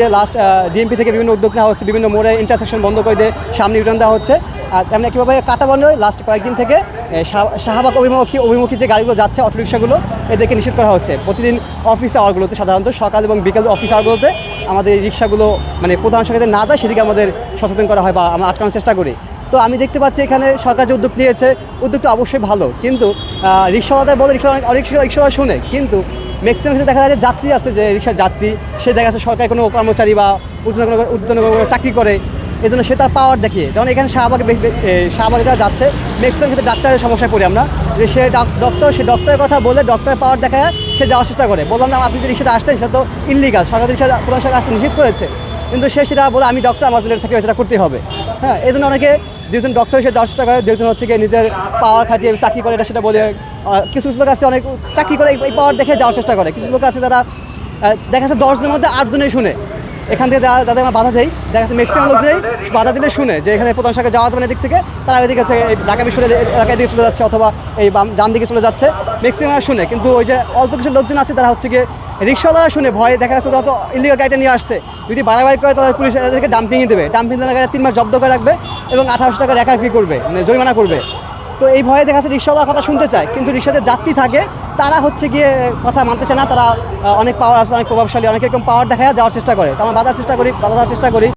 যে last DMP থেকে বিভিন্ন উদ্যোগ নেওয়া হচ্ছে, বিভিন্ন মোড়ে ইন্টারসেকশন বন্ধ করে দিয়ে সামনে রিটার্ন দেওয়া হচ্ছে। আর তেমনি কীভাবে কাটা বন্ধ লাস্ট কয়েকদিন থেকে শাহবাগ অভিমুখী অভিমুখী যে গাড়িগুলো যাচ্ছে, অটোরিকশাগুলো, এদেরকে নিষেধ করা হচ্ছে। প্রতিদিন অফিস আওয়ারগুলোতে সাধারণত, সকাল এবং বিকেল অফিস আওয়ারগুলোতে আমাদের রিক্সাগুলো মানে প্রধান সড়কে না যায়, সেদিকে আমাদের সচেতন করা হয় বা আমরা আটকানোর চেষ্টা করি। তো আমি দেখতে পাচ্ছি এখানে সরকার যে উদ্যোগ নিয়েছে, উদ্যোগটা অবশ্যই ভালো। কিন্তু রিক্সাওয়ালাদের বলে রিক্সা অনেক রিক্সা রিক্সাওয়ালা শুনে। কিন্তু ম্যাক্সিমাম ক্ষেত্রে দেখা যায় যে যাত্রী আছে যে রিক্সার যাত্রী, সে দেখা যাচ্ছে সরকারি কোনো কর্মচারী বা ঊর্ধ্বতন কোনো ঊর্ধ্বতন কোনো চাকরি করে এই জন্য সে তার পাওয়ার দেখিয়ে। যেমন এখানে শাহবাগে শাহবাগে যারা যাচ্ছে ম্যাক্সিমাম ক্ষেত্রে ডাক্তারের সমস্যায় পড়ি আমরা। যে সে ডক্টর সে ডক্টরের কথা বলে ডক্টরের পাওয়ার দেখায়, সে যাওয়ার চেষ্টা করে। বললাম না, আপনি যে রিক্সাটা আসছেন, সেটা তো ইলিগাল সরকারি রিক্সা, প্রধান সরকার আসতে নিষেধ করেছে। কিন্তু সে সেটা বলে আমি ডক্টর আমার জন্য স্যাক্রিফাইসটা করতেই হবে। হ্যাঁ এই জন্য অনেকে দুজন ডক্টর হিসেবে চেষ্টা করে দুজন হচ্ছে গিয়ে নিজের পাওয়ার খাটিয়ে চাকরি করে, এটা সেটা বলে কিছু লোক আছে অনেক চাকরি করে, এই- পাওয়ার দেখে যাওয়ার চেষ্টা করে। কিছু লোক আছে যারা দেখা যাচ্ছে দশজনের মধ্যে আটজনেই শুনে। এখান থেকে যারা, যাদের বাধা দেয় দেখা যাচ্ছে ম্যাক্সিমাম লোকজনই বাধা দিলে শুনে যে এখানে প্রধান শাখা যাওয়া যাবে না এদিক থেকে, তারা এদিকে আছে এই ঢাকা বিশ্ববিদ্যালয় এলাকায় দিকে চলে যাচ্ছে অথবা এই বাম, ডান দিকে চলে যাচ্ছে ম্যাক্সিমাম শুনে। কিন্তু ওই যে অল্প কিছু লোকজন আছে, তারা হচ্ছে গিয়ে রিক্সাওয়ালারা শুনে ভয়, দেখা যাচ্ছে তো ইলিগাল গাড়িটা নিয়ে আসছে। যদি বাড়াবাড়ি করে তাদের পুলিশ তাদেরকে ডাম্পিংয়ে দেবে। ডাম্পিং দেওয়ার গাড়ি তিন মাস জব্দ করে রাখবে এবং আঠারোশো টাকা রেখার ফি করবে মানে জরিমানা করবে। তো এই ভয়ে দেখা যাচ্ছে রিক্সাওয়ালার কথা শুনতে চায়, কিন্তু রিক্সাতে যাত্রী থাকে, তারা হচ্ছে গিয়ে কথা মানতে চায় না। তারা অনেক পাওয়ার আছে, অনেক প্রভাবশালী, অনেক এরকম পাওয়ার দেখা যাওয়ার চেষ্টা করে। তো আমরা বাধার চেষ্টা করি, বাধা দেওয়ার চেষ্টা করি।